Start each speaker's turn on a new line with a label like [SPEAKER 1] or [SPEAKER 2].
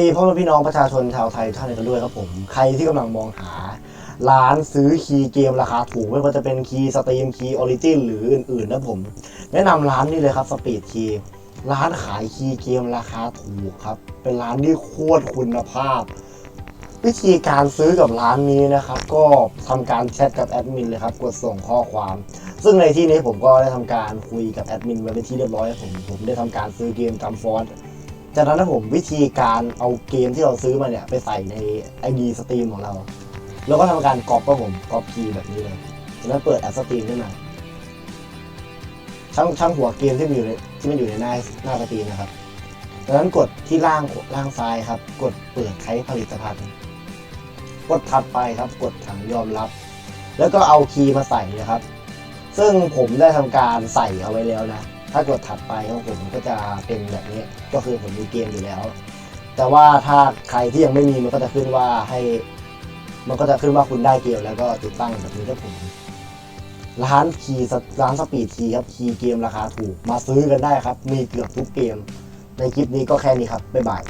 [SPEAKER 1] ดีพ่อแม่พี่น้องประชาชนชาวไทยทุกท่านกันด้วยครับผม ใครที่กำลังมองหา ร้านซื้อคีย์เกมราคาถูกไม่ว่าจะเป็นคีย์สตรีมคีย์ออริจินหรืออื่นๆนะผม แนะนำร้านนี้เลยครับสปีดคีย์ร้านขายคีย์เกมราคาถูกครับ เป็นร้านที่โคตรคุณภาพ วิธีการซื้อกับร้านนี้นะครับ ก็ทำการแชทกับแอดมินเลยครับ กดส่งข้อความ ซึ่งในที่นี้ผมก็ได้ทำการคุยกับแอดมินไว้เป็นที่เรียบร้อยครับผมผมได้ทำการซื้อเกมกัมฟอน จากนั้นนะผมวิธีการเอาเกมที่เราซื้อมาเนี่ย ไปใส่ใน ID สตรีมของเรา แล้วก็ทำการก๊อปครับผมก๊อปคีย์แบบนี้เลยจากนั้นเปิดแอปสตรีมขึ้นมาช่างช่างหัวเกมที่มันอยู่ในที่มันอยู่ในหน้าหน้าสตรีมนะครับจากนั้นกดที่ล่างล่างซ้ายครับ กดเปิดใช้ผลิตภัณฑ์กดถัดไปครับ กดถังยอมรับ แล้วก็เอาคีย์มาใส่นะครับ ซึ่งผมได้ทำการใส่เอาไว้แล้วนะ ถ้ากดถัดไปของผมก็จะเป็นแบบนี้ ก็คือผมมีเกมอยู่แล้ว แต่ว่าถ้าใครที่ยังไม่มีมันก็จะขึ้นว่าให้ มันก็จะขึ้นว่าคุณได้เกมแล้วก็ติดตั้งแบบนี้ครับผมร้านคีย์สร้านสปีดคีครับคีเกมราคาถูกมาซื้อกันได้ครับ มีเกือบทุกเกม ในคลิปนี้ก็แค่นี้ครับ บ๊ายบาย